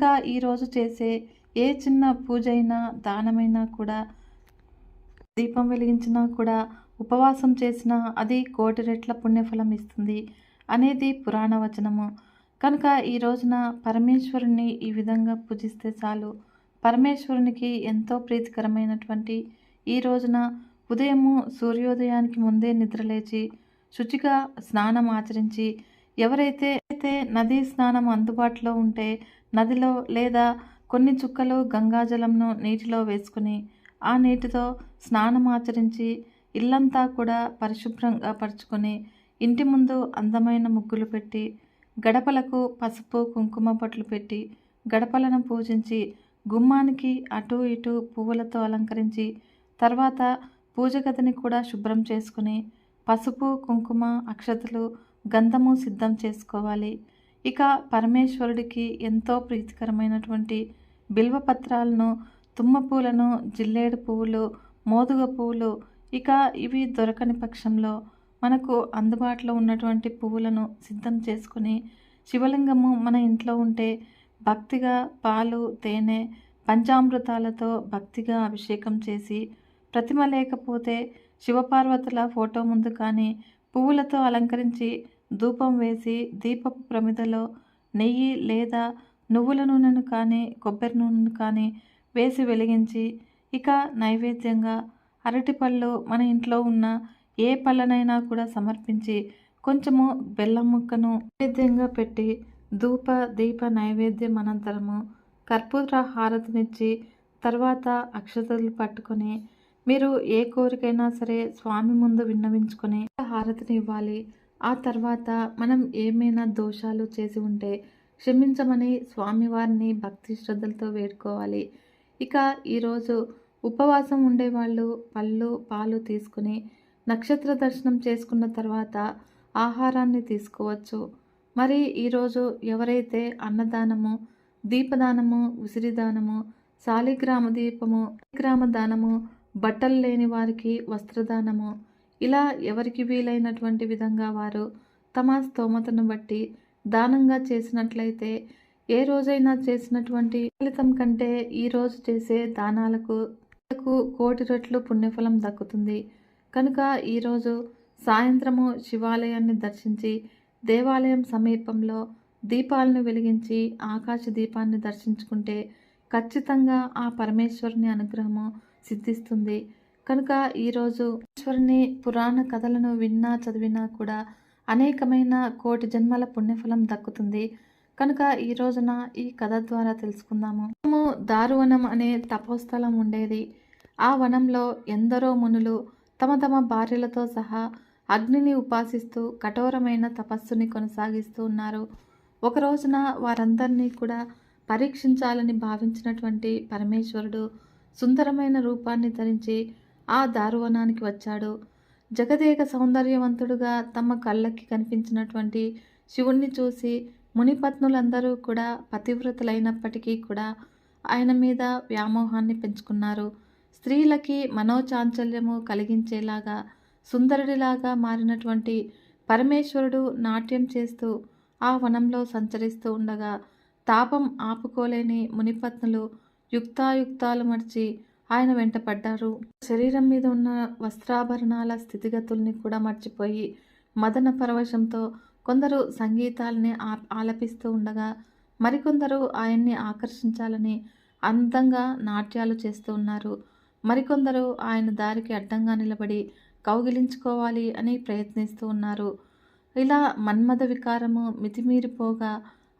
కనుక ఈరోజు చేసే ఏ చిన్న పూజ అయినా దానమైనా కూడా దీపం వెలిగించినా కూడా ఉపవాసం చేసినా అది కోటి రెట్ల పుణ్యఫలం ఇస్తుంది అనేది పురాణ వచనము. కనుక ఈ రోజున పరమేశ్వరుని ఈ విధంగా పూజిస్తే చాలు. పరమేశ్వరునికి ఎంతో ప్రీతికరమైనటువంటి ఈ రోజున ఉదయము సూర్యోదయానికి ముందే నిద్రలేచి శుచిగా స్నానం ఆచరించి ఎవరైతే అయితే నదీ స్నానం అందుబాటులో ఉంటే నదిలో లేదా కొన్ని చుక్కలు గంగాజలంను నీటిలో వేసుకుని ఆ నీటితో స్నానం ఆచరించి ఇల్లంతా కూడా పరిశుభ్రంగా పరుచుకొని ఇంటి ముందు అందమైన ముగ్గులు పెట్టి గడపలకు పసుపు కుంకుమ పట్లు పెట్టి గడపలను పూజించి గుమ్మానికి అటు ఇటు పువ్వులతో అలంకరించి తర్వాత పూజ గదిని కూడా శుభ్రం చేసుకుని పసుపు కుంకుమ అక్షతలు గంధము సిద్ధం చేసుకోవాలి. ఇక పరమేశ్వరుడికి ఎంతో ప్రీతికరమైనటువంటి బిల్వపత్రాలను తుమ్మ పూలను జిల్లేడు పువ్వులు మోదుగ పువ్వులు ఇక ఇవి దొరకని పక్షంలో మనకు అందుబాటులో ఉన్నటువంటి పువ్వులను సిద్ధం చేసుకుని శివలింగము మన ఇంట్లో ఉంటే భక్తిగా పాలు తేనె పంచామృతాలతో భక్తిగా అభిషేకం చేసి ప్రతిమ లేకపోతే శివపార్వతుల ఫోటో ముందు కానీ పువ్వులతో అలంకరించి ధూపం వేసి దీపపు ప్రమిదలో నెయ్యి లేదా నువ్వుల నూనెను కానీ కొబ్బరి నూనెను కానీ వేసి వెలిగించి ఇక నైవేద్యంగా అరటిపళ్ళు మన ఇంట్లో ఉన్న ఏ పళ్ళనైనా కూడా సమర్పించి కొంచెము బెల్లం ముక్కను నైవేద్యంగా పెట్టి ధూప దీప నైవేద్యం అనంతరము కర్పూర హారతినిచ్చి తర్వాత అక్షతలు పట్టుకొని మీరు ఏ కోరికైనా సరే స్వామి ముందు విన్నవించుకొని హారతిని ఇవ్వాలి. ఆ తర్వాత మనం ఏమైనా దోషాలు చేసి ఉంటే క్షమించమని స్వామివారిని భక్తి శ్రద్ధలతో వేడుకోవాలి. ఇక ఈరోజు ఉపవాసం ఉండేవాళ్ళు పళ్ళు పాలు తీసుకుని నక్షత్ర దర్శనం చేసుకున్న తర్వాత ఆహారాన్ని తీసుకోవచ్చు. మరి ఈరోజు ఎవరైతే అన్నదానము దీపదానము ఉసిరిదానము శాలిగ్రామ దీపము గ్రామ దానము బట్టలు లేని వారికి వస్త్రదానము ఇలా ఎవరికి వీలైనటువంటి విధంగా వారు తమ స్తోమతను బట్టి దానంగా చేసినట్లయితే ఏ రోజైనా చేసినటువంటి ఫలితం కంటే ఈరోజు చేసే దానాలకు కోటి రెట్లు పుణ్యఫలం దక్కుతుంది. కనుక ఈరోజు సాయంత్రము శివాలయాన్ని దర్శించి దేవాలయం సమీపంలో దీపాలను వెలిగించి ఆకాశ దీపాన్ని దర్శించుకుంటే ఖచ్చితంగా ఆ పరమేశ్వరుని అనుగ్రహము సిద్ధిస్తుంది. కనుక ఈరోజు ఈశ్వరుని పురాణ కథలను విన్నా చదివినా కూడా అనేకమైన కోటి జన్మల పుణ్యఫలం దక్కుతుంది. కనుక ఈ రోజున ఈ కథ ద్వారా తెలుసుకుందాము. మనము దారువనం అనే తపోస్థలం ఉండేది. ఆ వనంలో ఎందరో మునులు తమ తమ భార్యలతో సహా అగ్నిని ఉపాసిస్తూ కఠోరమైన తపస్సుని కొనసాగిస్తూ ఉన్నారు. ఒక రోజున వారందరినీ కూడా పరీక్షించాలని భావించినటువంటి పరమేశ్వరుడు సుందరమైన రూపాన్ని ధరించి ఆ దారువనానికి వచ్చాడు. జగదేక సౌందర్యవంతుడుగా తమ కళ్ళకి కనిపించినటువంటి శివుణ్ణి చూసి మునిపత్నులందరూ కూడా పతివ్రతలైనప్పటికీ కూడా ఆయన మీద వ్యామోహాన్ని పెంచుకున్నారు. స్త్రీలకి మనోచాంచల్యము కలిగించేలాగా సుందరుడిలాగా మారినటువంటి పరమేశ్వరుడు నాట్యం చేస్తూ ఆ వనంలో సంచరిస్తూ ఉండగా తాపం ఆపుకోలేని మునిపత్నులు యుక్తాయుక్తాలు మర్చి ఆయన వెంటపడ్డారు శరీరం మీద ఉన్న వస్త్రాభరణాల స్థితిగతుల్ని కూడా మర్చిపోయి మదన పరవశంతో కొందరు సంగీతాలని ఆ ఆలపిస్తూ ఉండగా మరికొందరు ఆయన్ని ఆకర్షించాలని అందంగా నాట్యాలు చేస్తూ ఉన్నారు. మరికొందరు ఆయన దారికి అడ్డంగా నిలబడి కౌగిలించుకోవాలి అని ప్రయత్నిస్తూ ఉన్నారు. ఇలా మన్మథ వికారము మితిమీరిపోగా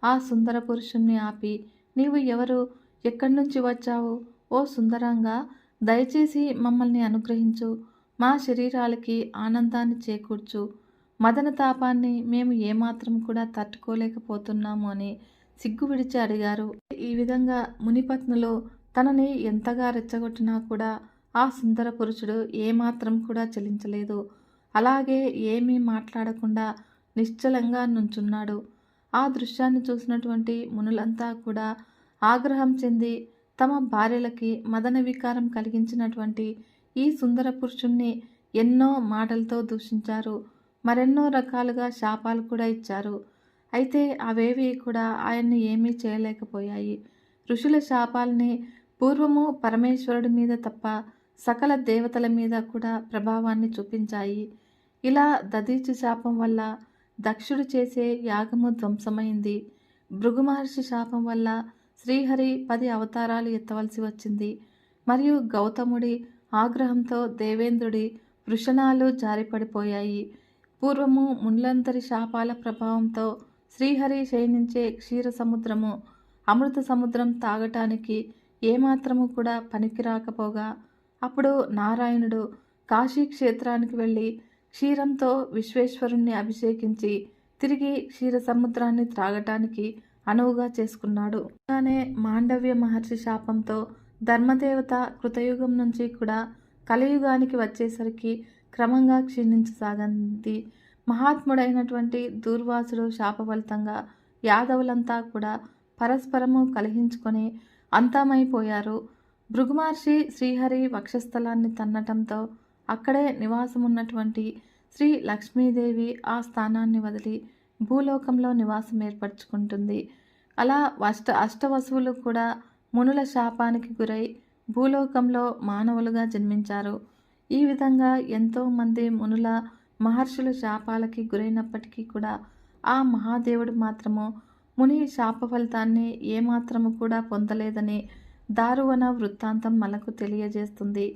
ఆ సుందర పురుషుణ్ణి ఆపి నీవు ఎవరు? ఎక్కడి నుంచి వచ్చావు? ఓ సుందరంగా దయచేసి మమ్మల్ని అనుగ్రహించు. మా శరీరాలకి ఆనందాన్ని చేకూర్చు. మదన తాపాన్ని మేము ఏమాత్రం కూడా తట్టుకోలేకపోతున్నాము అని సిగ్గు విడిచి అడిగారు. ఈ విధంగా మునిపత్నులు తనని ఎంతగా రెచ్చగొట్టినా కూడా ఆ సుందర పురుషుడు ఏమాత్రం కూడా చలించలేదు. అలాగే ఏమీ మాట్లాడకుండా నిశ్చలంగా నుంచున్నాడు. ఆ దృశ్యాన్ని చూసినటువంటి మునులంతా కూడా ఆగ్రహం చెంది తమ భార్యలకి మదన వికారం కలిగించినటువంటి ఈ సుందర పురుషుణ్ణి ఎన్నో మాటలతో దూషించారు. మరెన్నో రకాలుగా శాపాలు కూడా ఇచ్చారు. అయితే అవేవి కూడా ఆయన్ని ఏమీ చేయలేకపోయాయి. ఋషుల శాపాల్ని పూర్వము పరమేశ్వరుడి మీద తప్ప సకల దేవతల మీద కూడా ప్రభావాన్ని చూపించాయి. ఇలా దదీచి శాపం వల్ల దక్షుడు చేసే యాగము ధ్వంసమైంది. భృగు మహర్షి శాపం వల్ల శ్రీహరి పది అవతారాలు ఎత్తవలసి వచ్చింది. మరియు గౌతముడి ఆగ్రహంతో దేవేంద్రుడి వృషణాలు జారిపడిపోయాయి. పూర్వము ముండ్లంతరి శాపాల ప్రభావంతో శ్రీహరి శయనించే క్షీర సముద్రము అమృత సముద్రం తాగటానికి ఏమాత్రము కూడా పనికిరాకపోగా అప్పుడు నారాయణుడు కాశీ క్షేత్రానికి వెళ్ళి క్షీరంతో విశ్వేశ్వరుణ్ణి అభిషేకించి తిరిగి క్షీర సముద్రాన్ని త్రాగటానికి అనువుగా చేసుకున్నాడు. అలానే మాండవ్య మహర్షి శాపంతో ధర్మదేవత కృతయుగం నుంచి కూడా కలియుగానికి వచ్చేసరికి క్రమంగా క్షీణించసాగింది. మహాత్ముడైనటువంటి దూర్వాసుడు శాపఫలితంగా యాదవులంతా కూడా పరస్పరము కలిహించుకొని అంతమైపోయారు. భృగుమహర్షి శ్రీహరి వక్షస్థలాన్ని తన్నటంతో అక్కడే నివాసమున్నటువంటి శ్రీ లక్ష్మీదేవి ఆ స్థానాన్ని వదిలి భూలోకంలో నివాసం ఏర్పరచుకుంటుంది అలా అష్ట అష్టవసువులు కూడా మునుల శాపానికి గురై భూలోకంలో మానవులుగా జన్మించారు. ఈ విధంగా ఎంతోమంది మునుల మహర్షుల శాపాలకి గురైనప్పటికీ కూడా ఆ మహాదేవుడు మాత్రము ముని శాప ఫలితాన్ని ఏమాత్రము కూడా పొందలేదని దారువన వృత్తాంతం మనకు తెలియజేస్తుంది.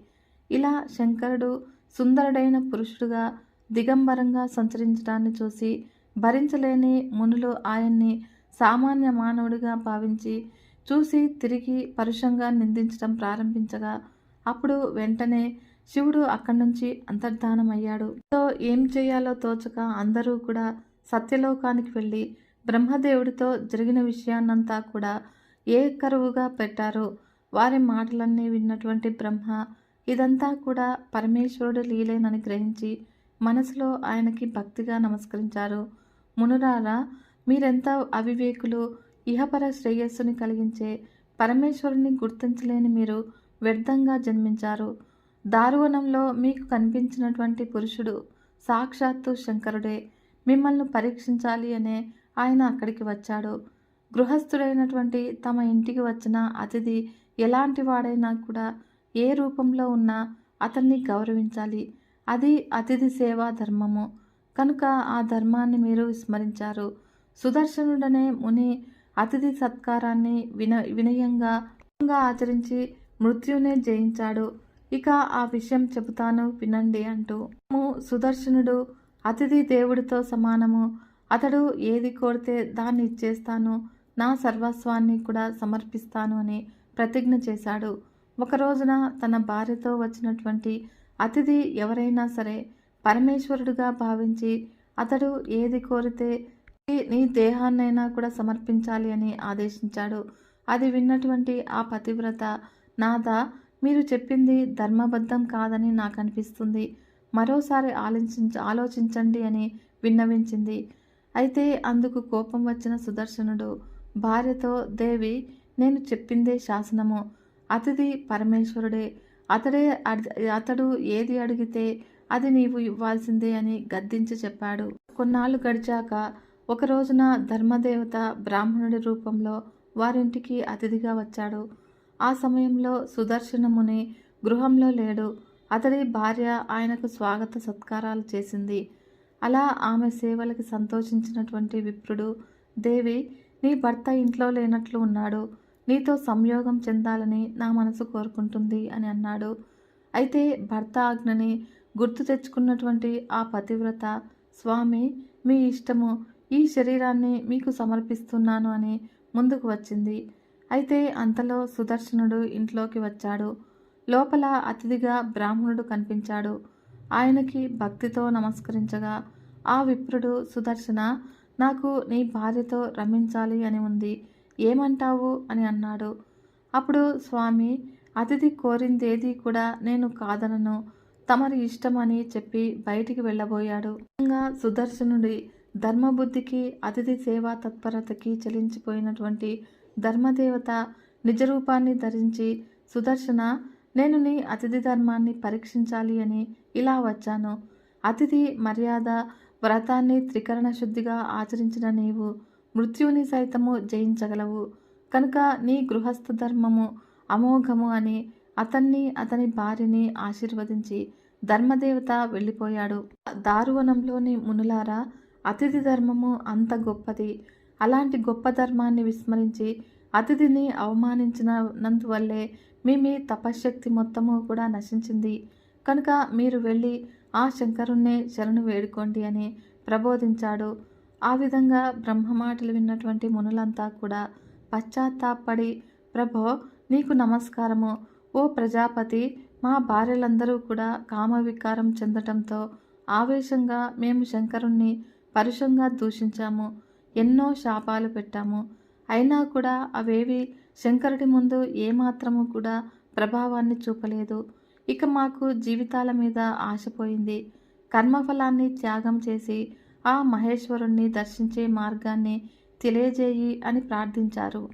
ఇలా శంకరుడు సుందరుడైన పురుషుడుగా దిగంబరంగా సంచరించడాన్ని చూసి భరించలేని మునులు ఆయన్ని సామాన్య మానవుడిగా భావించి చూసి తిరిగి పరుషంగా నిందించడం ప్రారంభించగా అప్పుడు వెంటనే శివుడు అక్కడి నుంచి అంతర్ధానమయ్యాడు. తో ఏం చేయాలో తోచక అందరూ కూడా సత్యలోకానికి వెళ్ళి బ్రహ్మదేవుడితో జరిగిన విషయాన్నంతా కూడా ఏ కరువుగా పెట్టారో వారి మాటలన్నీ విన్నటువంటి బ్రహ్మ ఇదంతా కూడా పరమేశ్వరుడు లీలేనని గ్రహించి మనసులో ఆయనకి భక్తిగా నమస్కరించారు. మునురారా మీరెంత అవివేకులు ఇహపర శ్రేయస్సుని కలిగించే పరమేశ్వరుని గుర్తించలేని మీరు వ్యర్థంగా జన్మించారు. దారువనంలో మీకు కనిపించినటువంటి పురుషుడు సాక్షాత్తు శంకరుడే. మిమ్మల్ని పరీక్షించాలి అనే ఆయన అక్కడికి వచ్చాడు. గృహస్థుడైనటువంటి తమ ఇంటికి వచ్చిన అతిథి ఎలాంటి వాడైనా కూడా ఏ రూపంలో ఉన్నా అతన్ని గౌరవించాలి. అది అతిథి సేవా ధర్మము. కనుక ఆ ధర్మాన్ని మీరు విస్మరించారు. సుదర్శనుడనే ముని అతిథి సత్కారాన్ని విన వినయంగా ఆచరించి మృత్యునే జయించాడు. ఇక ఆ విషయం చెబుతాను వినండి అంటూ సుదర్శనుడు అతిథి దేవుడితో సమానము. అతడు ఏది కోరితే దాన్ని ఇచ్చేస్తాను. నా సర్వస్వాన్ని కూడా సమర్పిస్తాను అని ప్రతిజ్ఞ చేశాడు. ఒక రోజున తన భార్యతో వచ్చినటువంటి అతిథి ఎవరైనా సరే పరమేశ్వరుడుగా భావించి అతడు ఏది కోరితే నీ దేహాన్నైనా కూడా సమర్పించాలి అని ఆదేశించాడు. అది విన్నటువంటి ఆ పతివ్రత నాథ మీరు చెప్పింది ధర్మబద్ధం కాదని నాకు అనిపిస్తుంది మరోసారి ఆలోచించ ఆలోచించండి అని విన్నవించింది. అయితే అందుకు కోపం వచ్చిన సుదర్శనుడు భార్యతో దేవి నేను చెప్పిందే శాసనము. అతిథి పరమేశ్వరుడే అతడే అతడు ఏది అడిగితే అది నీవు ఇవ్వాల్సిందే అని గద్దించి చెప్పాడు. కొన్నాళ్ళు గడిచాక ఒక రోజున ధర్మదేవత బ్రాహ్మణుడి రూపంలో వారింటికి అతిథిగా వచ్చాడు. ఆ సమయంలో సుదర్శనముని గృహంలో లేడు. అతడి భార్య ఆయనకు స్వాగత సత్కారాలు చేసింది. అలా ఆమె సేవలకి సంతోషించినటువంటి విప్రుడు దేవి నీ భర్త ఇంట్లో లేనట్లు ఉన్నాడు. నీతో సంయోగం చెందాలని నా మనసు కోరుకుంటుంది అని అన్నాడు. అయితే భర్త ఆజ్ఞని గుర్తు తెచ్చుకున్నటువంటి ఆ పతివ్రత స్వామి మీ ఇష్టము. ఈ శరీరాన్ని మీకు సమర్పిస్తున్నాను అని ముందుకు వచ్చింది. అయితే అంతలో సుదర్శనుడు ఇంట్లోకి వచ్చాడు. లోపల అతిథిగా బ్రాహ్మణుడు కనిపించాడు. ఆయనకి భక్తితో నమస్కరించగా ఆ విప్రుడు సుదర్శన నాకు నీ భార్యతో రమించాలి అని ఉంది. ఏమంటావు? అని అన్నాడు. అప్పుడు స్వామి అతిథి కోరిందేది కూడా నేను కాదనను. తమరి ఇష్టమని చెప్పి బయటికి వెళ్ళబోయాడు. సుదర్శనుడి ధర్మబుద్ధికి అతిథి సేవా తత్పరతకి చెలించిపోయినటువంటి ధర్మదేవత నిజరూపాన్ని ధరించి సుదర్శన నేను నీ అతిథి ధర్మాన్ని పరీక్షించాలి అని ఇలా వచ్చాను. అతిథి మర్యాద వ్రతాన్ని త్రికరణ శుద్ధిగా ఆచరించిన నీవు మృత్యువుని సైతము జయించగలవు. కనుక నీ గృహస్థ ధర్మము అమోఘము అని అతన్ని అతని భార్యని ఆశీర్వదించి ధర్మదేవత వెళ్ళిపోయాడు. దారువనంలోని మునులారా అతిథి ధర్మము అంత గొప్పది. అలాంటి గొప్ప ధర్మాన్ని విస్మరించి అతిథిని అవమానించినందువల్లే మీ మీ తపశ్శక్తి మొత్తము కూడా నశించింది. కనుక మీరు వెళ్ళి ఆ శంకరుణ్ణే శరణు వేడుకోండి అని ప్రబోధించాడు. ఆ విధంగా బ్రహ్మ మాటలు విన్నటువంటి మునులంతా కూడా పశ్చాత్తాపడి ప్రభో నీకు నమస్కారము. ఓ ప్రజాపతి మా భార్యలందరూ కూడా కామవికారం చెందటంతో ఆవేశంగా మేము శంకరుణ్ణి పరుషంగా దూషించాము. ఎన్నో శాపాలు పెట్టాము. అయినా కూడా అవేవి శంకరుడి ముందు ఏమాత్రము కూడా ప్రభావాన్ని చూపలేదు. ఇక మాకు జీవితాల మీద ఆశపోయింది కర్మఫలాన్ని త్యాగం చేసి ఆ మహేశ్వరుణ్ణి దర్శించే మార్గాన్ని తెలియజేయి అని ప్రార్థించారు.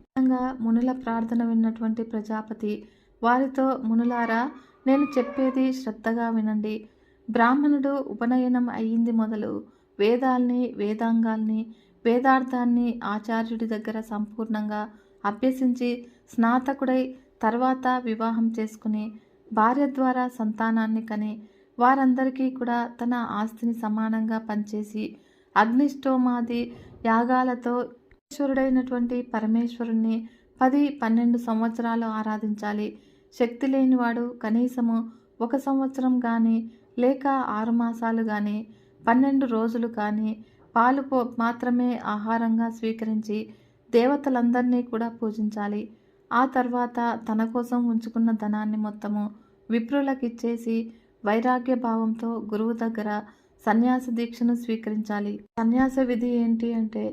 మునుల ప్రార్థన విన్నటువంటి ప్రజాపతి వారితో మునులారా నేను చెప్పేది శ్రద్ధగా వినండి. బ్రాహ్మణుడు ఉపనయనం అయ్యింది మొదలు. వేదాల్ని వేదాంగాల్ని వేదార్థాన్ని ఆచార్యుడి దగ్గర సంపూర్ణంగా అభ్యసించి స్నాతకుడై తర్వాత వివాహం చేసుకుని భార్య ద్వారా సంతానాన్ని కని వారందరికీ కూడా తన ఆస్తిని సమానంగా పంచేసి అగ్నిష్టోమాది యాగాలతో ఈశ్వరుడైనటువంటి పరమేశ్వరుణ్ణి పది పన్నెండు సంవత్సరాలు ఆరాధించాలి. శక్తి లేనివాడు కనీసము ఒక సంవత్సరం కానీ లేక ఆరు మాసాలు కానీ పన్నెండు రోజులు కానీ పాలు పో మాత్రమే ఆహారంగా స్వీకరించి దేవతలందరినీ కూడా పూజించాలి. ఆ తర్వాత తన కోసం ఉంచుకున్న ధనాన్ని మొత్తము విప్రులకిచ్చేసి వైరాగ్య భావంతో గురువు దగ్గర సన్యాస దీక్షను స్వీకరించాలి. సన్యాస విధి ఏంటి అంటే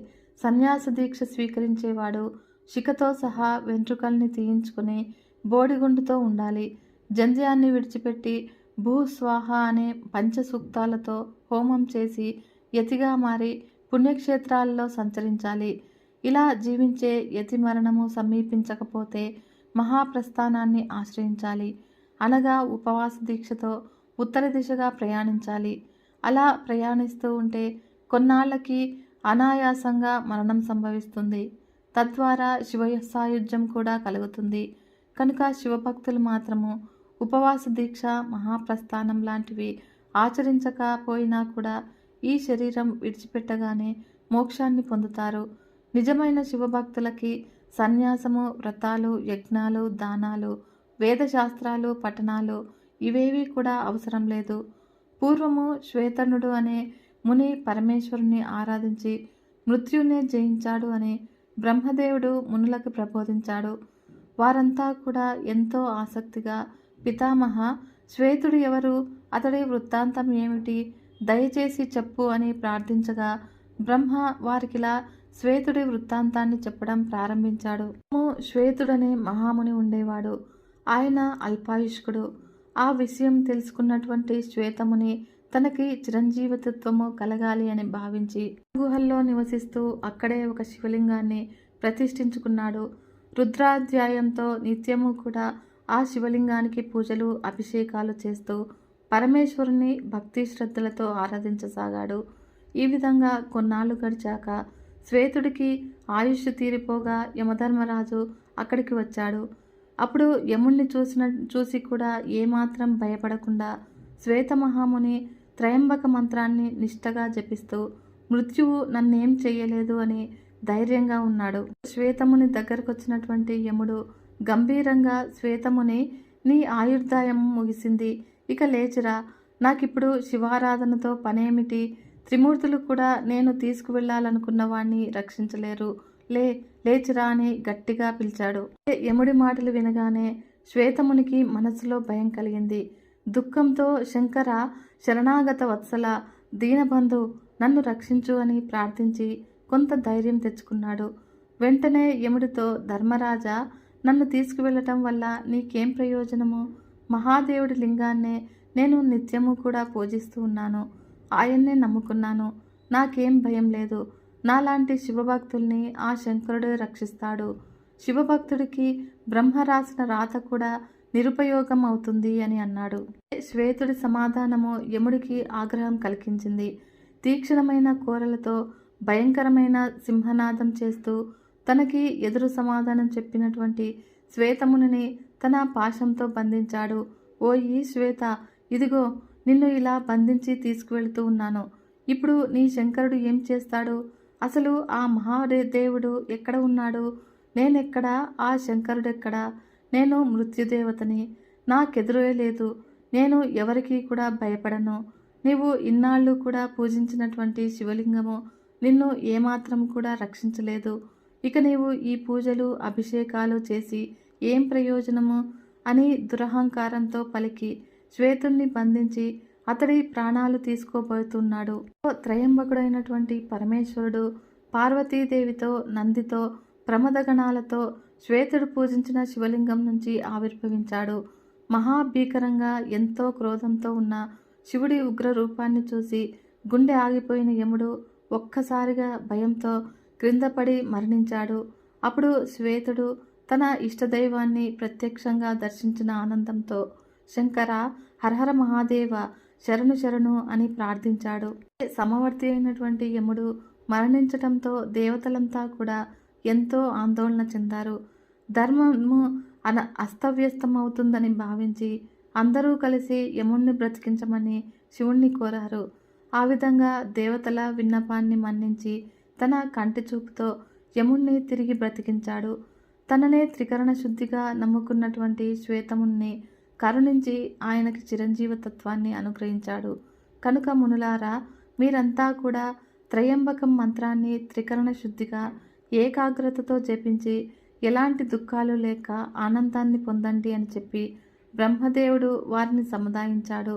సన్యాస దీక్ష స్వీకరించేవాడు శిఖతో సహా వెంట్రుకల్ని తీయించుకుని బోడిగుండుతో ఉండాలి. జంధ్యాన్ని విడిచిపెట్టి భూస్వాహ అనే పంచసూక్తాలతో హోమం చేసి యతిగా మారి పుణ్యక్షేత్రాల్లో సంచరించాలి. ఇలా జీవించే యతి మరణము సమీపించకపోతే మహాప్రస్థానాన్ని ఆశ్రయించాలి. అనగా ఉపవాస దీక్షతో ఉత్తర దిశగా ప్రయాణించాలి. అలా ప్రయాణిస్తూ ఉంటే కొన్నాళ్ళకి అనాయాసంగా మరణం సంభవిస్తుంది. తద్వారా శివ సాయుధ్యం కూడా కలుగుతుంది. కనుక శివభక్తులు మాత్రము ఉపవాస దీక్ష మహాప్రస్థానం లాంటివి ఆచరించకపోయినా కూడా ఈ శరీరం విడిచిపెట్టగానే మోక్షాన్ని పొందుతారు. నిజమైన శివభక్తులకి సన్యాసము వ్రతాలు యజ్ఞాలు దానాలు వేదశాస్త్రాలు పఠనాలు ఇవేవి కూడా అవసరం లేదు. పూర్వము శ్వేతనుడు అనే ముని పరమేశ్వరుని ఆరాధించి మృత్యునే జయించాడు అని బ్రహ్మదేవుడు మునులకు ప్రబోధించాడు. వారంతా కూడా ఎంతో ఆసక్తిగా పితామహ శ్వేతుడు ఎవరు? అతడి వృత్తాంతం ఏమిటి? దయచేసి చెప్పు అని ప్రార్థించగా బ్రహ్మ వారికిలా శ్వేతుడి వృత్తాంతాన్ని చెప్పడం ప్రారంభించాడు. శ్వేతుడనే మహాముని ఉండేవాడు. ఆయన అల్పాయుష్కుడు. ఆ విషయం తెలుసుకున్నటువంటి శ్వేతముని తనకి చిరంజీవితత్వము కలగాలి అని భావించి గుహల్లో నివసిస్తూ అక్కడే ఒక శివలింగాన్ని ప్రతిష్ఠించుకున్నాడు. రుద్రాధ్యాయంతో నిత్యము కూడా ఆ శివలింగానికి పూజలు అభిషేకాలు చేస్తూ పరమేశ్వరుని భక్తి శ్రద్ధలతో ఆరాధించసాగాడు. ఈ విధంగా కొన్నాళ్ళు గడిచాక శ్వేతుడికి ఆయుష్ తీరిపోగా యమధర్మరాజు అక్కడికి వచ్చాడు. అప్పుడు యముణ్ణి చూసిన చూసి కూడా ఏమాత్రం భయపడకుండా శ్వేతమహాముని త్రయంబక మంత్రాన్ని నిష్టగా జపిస్తూ మృత్యువు నన్నేం చేయలేదు అని ధైర్యంగా ఉన్నాడు. శ్వేతముని దగ్గరకు వచ్చినటువంటి యముడు గంభీరంగా శ్వేతముని నీ ఆయుర్దాయం ముగిసింది. ఇక లేచిరా. నాకిప్పుడు శివారాధనతో పనేమిటి? త్రిమూర్తులు కూడా నేను తీసుకువెళ్ళాలనుకున్న వాణ్ణి రక్షించలేరు. లే లేచిరా అని గట్టిగా పిలిచాడు. యముడి మాటలు వినగానే శ్వేతమునికి మనసులో భయం కలిగింది. దుఃఖంతో శంకర శరణాగత వత్సల దీనబంధు నన్ను రక్షించు అని ప్రార్థించి కొంత ధైర్యం తెచ్చుకున్నాడు. వెంటనే యముడితో ధర్మరాజా నన్ను తీసుకువెళ్ళటం వల్ల నీకేం ప్రయోజనము? మహాదేవుడి లింగాన్నే నేను నిత్యము కూడా పూజిస్తూ ఉన్నాను. ఆయన్నే నమ్ముకున్నాను. నాకేం భయం లేదు. నాలాంటి శివభక్తుల్ని ఆ శంకరుడే రక్షిస్తాడు. శివభక్తుడికి బ్రహ్మ రాసిన రాత కూడా నిరుపయోగం అవుతుంది అని అన్నాడు. శ్వేతుడి సమాధానము యముడికి ఆగ్రహం కలిగించింది. తీక్షణమైన కోరలతో భయంకరమైన సింహనాదం చేస్తూ తనకి ఎదురు సమాధానం చెప్పినటువంటి శ్వేతమునిని తన పాశంతో బంధించాడు. ఓ ఈ శ్వేత ఇదిగో నిన్ను ఇలా బంధించి తీసుకువెళ్తూ ఉన్నాను. ఇప్పుడు నీ శంకరుడు ఏం చేస్తాడు? అసలు ఆ మహాదేవుడు ఎక్కడ ఉన్నాడు? నేనెక్కడ? ఆ శంకరుడెక్కడ? నేను మృత్యుదేవతని. నాకెదురే లేదు. నేను ఎవరికీ కూడా భయపడను. నీవు ఇన్నాళ్ళు కూడా పూజించినటువంటి శివలింగము నిన్ను ఏమాత్రం కూడా రక్షించలేదు. ఇక నీవు ఈ పూజలు అభిషేకాలు చేసి ఏం ప్రయోజనము? అని దురహంకారంతో పలికి శ్వేతుణ్ణి బంధించి అతడి ప్రాణాలు తీసుకోబోతున్నాడు. ఓ త్రయంబకుడైనటువంటి పరమేశ్వరుడు పార్వతీదేవితో నందితో ప్రమదగణాలతో శ్వేతుడు పూజించిన శివలింగం నుంచి ఆవిర్భవించాడు. మహాభీకరంగా ఎంతో క్రోధంతో ఉన్న శివుడి ఉగ్ర రూపాన్ని చూసి గుండె ఆగిపోయిన యముడు ఒక్కసారిగా భయంతో క్రిందపడి మరణించాడు. అప్పుడు శ్వేతుడు తన ఇష్టదైవాన్ని ప్రత్యక్షంగా దర్శించిన ఆనందంతో శంకర హరహర మహాదేవ శరణు శరణు అని ప్రార్థించాడు. సమవర్తి అయినటువంటి యముడు మరణించటంతో దేవతలంతా కూడా ఎంతో ఆందోళన చెందారు. ధర్మము అన అస్తవ్యస్తమవుతుందని భావించి అందరూ కలిసి యముణ్ణి బ్రతికించమని శివుణ్ణి కోరారు. ఆ విధంగా దేవతల విన్నపాన్ని మన్నించి తన కంటి చూపుతో యముణ్ణి తిరిగి బ్రతికించాడు. తననే త్రికరణ శుద్ధిగా నమ్ముకున్నటువంటి శ్వేతముణ్ణి కరుణించి ఆయనకి చిరంజీవతత్వాన్ని అనుగ్రహించాడు. కనుక మునులారా మీరంతా కూడా త్రయంబకం మంత్రాన్ని త్రికరణ శుద్ధిగా ఏకాగ్రతతో జపించి ఎలాంటి దుఃఖాలు లేక ఆనందాన్ని పొందండి అని చెప్పి బ్రహ్మదేవుడు వారిని సముదాయించాడు.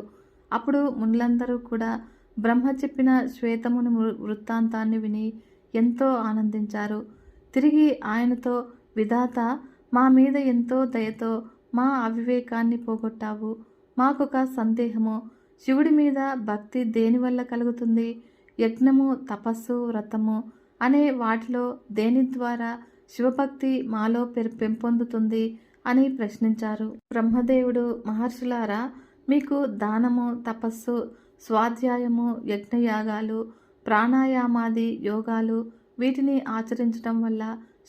అప్పుడు మునులందరూ కూడా బ్రహ్మ చెప్పిన శ్వేతముని వృత్తాంతాన్ని విని ఎంతో ఆనందించారు. తిరిగి ఆయనతో విధాత మా మీద ఎంతో దయతో మా అవివేకాన్ని పోగొట్టావు. మాకొక సందేహము. శివుడి మీద భక్తి దేనివల్ల కలుగుతుంది? యజ్ఞము తపస్సు వ్రతము అనే వాటిలో దేని ద్వారా శివభక్తి మాలో పెంపొందుతుంది అని ప్రశ్నించారు. బ్రహ్మదేవుడు మహర్షులారా మీకు దానము తపస్సు స్వాధ్యాయము యజ్ఞయాగాలు ప్రాణాయామాది యోగాలు వీటిని ఆచరించడం వల్ల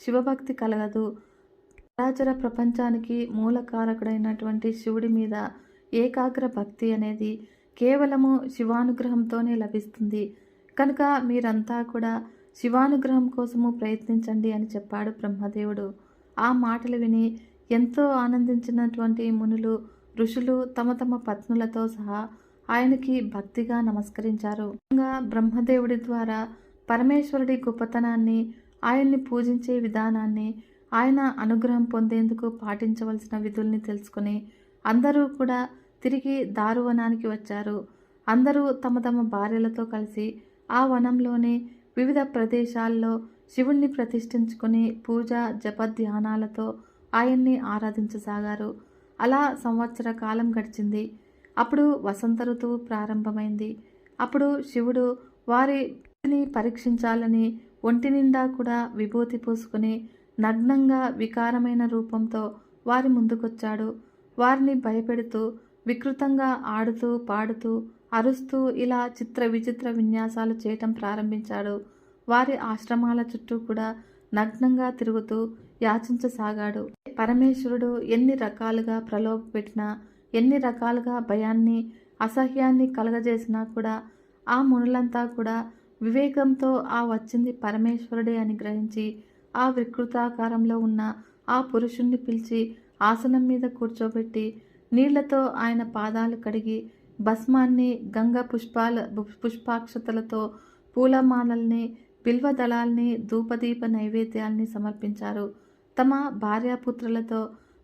శివభక్తి కలగదు. చరాచర ప్రపంచానికి మూలకారకుడైనటువంటి శివుడి మీద ఏకాగ్ర భక్తి అనేది కేవలము శివానుగ్రహంతోనే లభిస్తుంది. కనుక మీరంతా కూడా శివానుగ్రహం కోసము ప్రయత్నించండి అని చెప్పాడు బ్రహ్మదేవుడు. ఆ మాటలు విని ఎంతో ఆనందించినటువంటి మునులు ఋషులు తమ తమ పత్నులతో సహా ఆయనకి భక్తిగా నమస్కరించారు. బ్రహ్మదేవుడి ద్వారా పరమేశ్వరుడి గొప్పతనాన్ని ఆయన్ని పూజించే విధానాన్ని ఆయన అనుగ్రహం పొందేందుకు పాటించవలసిన విధుల్ని తెలుసుకుని అందరూ కూడా తిరిగి దారువనానికి వచ్చారు. అందరూ తమ తమ భార్యలతో కలిసి ఆ వనంలోనే వివిధ ప్రదేశాల్లో శివుణ్ణి ప్రతిష్ఠించుకుని పూజ జప ధ్యానాలతో ఆయన్ని ఆరాధించసాగారు. అలా సంవత్సర కాలం గడిచింది. అప్పుడు వసంత ఋతువు ప్రారంభమైంది. అప్పుడు శివుడు వారిని పరీక్షించాలని ఒంటి నిండా కూడా విభూతి పూసుకుని నగ్నంగా వికారమైన రూపంతో వారి ముందుకొచ్చాడు. వారిని భయపెడుతూ వికృతంగా ఆడుతూ పాడుతూ అరుస్తూ ఇలా చిత్ర విచిత్ర విన్యాసాలు చేయటం ప్రారంభించాడు. వారి ఆశ్రమాల చుట్టూ కూడా నగ్నంగా తిరుగుతూ యాచించసాగాడు. పరమేశ్వరుడు ఎన్ని రకాలుగా ప్రలోభపెట్టినా ఎన్ని రకాలుగా భయాన్ని అసహ్యాన్ని కలగజేసినా కూడా ఆ మునులంతా కూడా వివేకంతో ఆ వచ్చింది పరమేశ్వరుడే అని గ్రహించి ఆ వికృతాకారంలో ఉన్న ఆ పురుషుణ్ణి పిలిచి ఆసనం మీద కూర్చోబెట్టి నీళ్ళతో ఆయన పాదాలు కడిగి భస్మాన్ని గంగ పుష్పాల పుష్పాక్షతలతో పూలమాలల్ని బిల్వదళాల్ని ధూపదీప నైవేద్యాల్ని సమర్పించారు. తమ భార్యాపుత్రులతో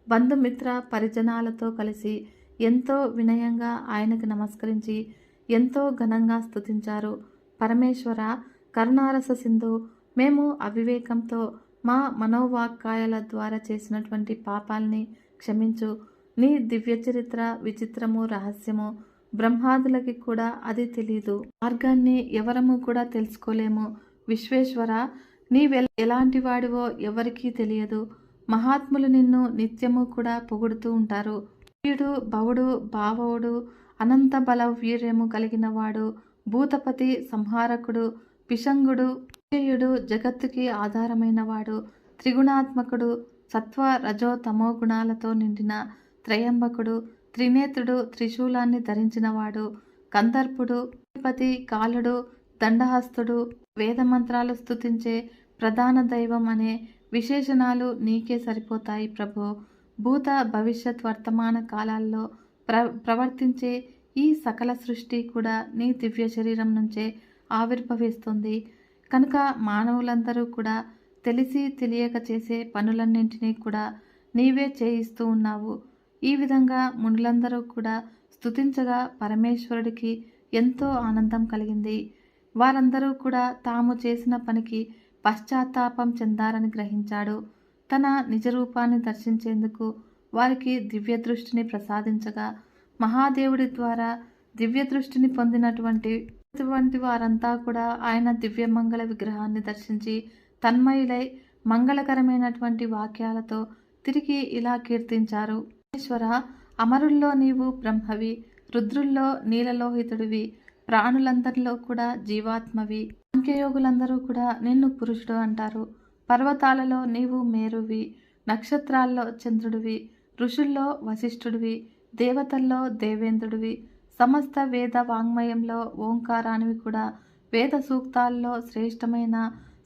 బంధుమిత్ర పరిజనాలతో కలిసి ఎంతో వినయంగా ఆయనకు నమస్కరించి ఎంతో ఘనంగా స్తుతించారు. పరమేశ్వర కరుణారస సింధు మేము అవివేకంతో మా మనోవాక్కాయల ద్వారా చేసినటువంటి పాపాల్ని క్షమించు. నీ దివ్య చరిత్ర విచిత్రము రహస్యము బ్రహ్మాదులకి కూడా అది తెలీదు. మార్గాన్ని ఎవరము కూడా తెలుసుకోలేము. విశ్వేశ్వర నీవె ఎలాంటి వాడివో ఎవరికీ తెలియదు. మహాత్ములు నిన్ను నిత్యము కూడా పొగుడుతూ ఉంటారు. వీడు భవుడు భావవుడు అనంత బల వీర్యము కలిగిన వాడు భూతపతి సంహారకుడు పిశంగుడు విజయుడు జగత్తుకి ఆధారమైనవాడు త్రిగుణాత్మకుడు సత్వ రజో తమో గుణాలతో నిండిన త్రయంబకుడు త్రినేత్రుడు త్రిశూలాన్ని ధరించినవాడు కందర్పుడు తిరుపతి కాలుడు దండహస్తుడు వేదమంత్రాలు స్థుతించే ప్రధాన దైవం అనే విశేషణాలు నీకే సరిపోతాయి ప్రభు. భూత భవిష్యత్ వర్తమాన కాలాల్లో ప్ర ప్రవర్తించే ఈ సకల సృష్టి కూడా నీ దివ్య శరీరం నుంచే ఆవిర్భవిస్తుంది. కనుక మానవులందరూ కూడా తెలిసి తెలియక చేసే పనులన్నింటినీ కూడా నీవే చేయిస్తూ ఉన్నావు. ఈ విధంగా మునులందరూ కూడా స్తుతించగా పరమేశ్వరుడికి ఎంతో ఆనందం కలిగింది. వారందరూ కూడా తాము చేసిన పనికి పశ్చాత్తాపం చెందారని గ్రహించాడు. తన నిజ రూపాన్ని దర్శించేందుకు వారికి దివ్య దృష్టిని ప్రసాదించగా మహాదేవుడి ద్వారా దివ్య దృష్టిని పొందినటువంటి అటువంటి వారంతా కూడా ఆయన దివ్యమంగళ విగ్రహాన్ని దర్శించి తన్మయులై మంగళకరమైనటువంటి వాక్యాలతో తిరిగి ఇలా కీర్తించారు. ఈశ్వర అమరుల్లో నీవు బ్రహ్మవి రుద్రుల్లో నీలలోహితుడివి ప్రాణులందరిలో కూడా జీవాత్మవి సంఖ్యయోగులందరూ కూడా నిన్ను పురుషుడు అంటారు. పర్వతాలలో నీవు మేరువి నక్షత్రాల్లో చంద్రుడివి ఋషుల్లో వశిష్ఠుడివి దేవతల్లో దేవేంద్రుడివి సమస్త వేద వాంగ్మయంలో ఓంకారానివి కూడా వేద సూక్తాల్లో శ్రేష్టమైన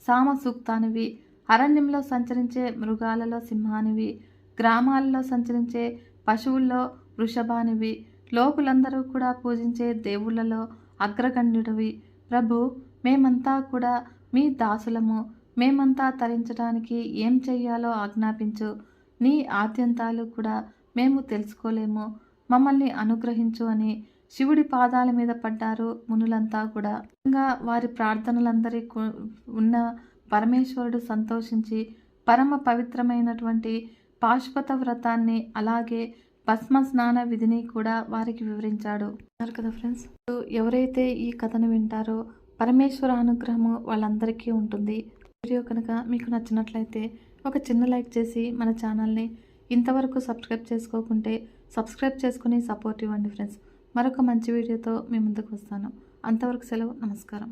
సామ సూక్తానివి అరణ్యంలో సంచరించే మృగాలలో సింహానివి గ్రామాలలో సంచరించే పశువుల్లో వృషభానివి లోకులందరూ కూడా పూజించే దేవుళ్ళలో అగ్రగణ్యుడివి. ప్రభు మేమంతా కూడా మీ దాసులము. మేమంతా తరించడానికి ఏం చెయ్యాలో ఆజ్ఞాపించు. నీ ఆద్యంతాలు కూడా మేము తెలుసుకోలేము. మమ్మల్ని అనుగ్రహించు అని శివుడి పాదాల మీద పడ్డారు మునులంతా కూడా. ఇంకా వారి ప్రార్థనలందరి కు- ఉన్న పరమేశ్వరుడు సంతోషించి పరమ పవిత్రమైనటువంటి పాశుపత వ్రతాన్ని అలాగే భస్మ స్నాన విధిని కూడా వారికి వివరించాడు. కదా ఫ్రెండ్స్? ఎవరైతే ఈ కథను వింటారో పరమేశ్వర అనుగ్రహము వాళ్ళందరికీ ఉంటుంది. వీడియో కనుక మీకు నచ్చినట్లయితే ఒక చిన్న లైక్ చేసి మన ఛానల్ని ఇంతవరకు సబ్స్క్రైబ్ చేసుకోకుంటే సబ్స్క్రైబ్ చేసుకుని సపోర్ట్ ఇవ్వండి ఫ్రెండ్స్. మరొక మంచి వీడియోతో మీ ముందుకు వస్తాను. అంతవరకు సెలవు. నమస్కారం.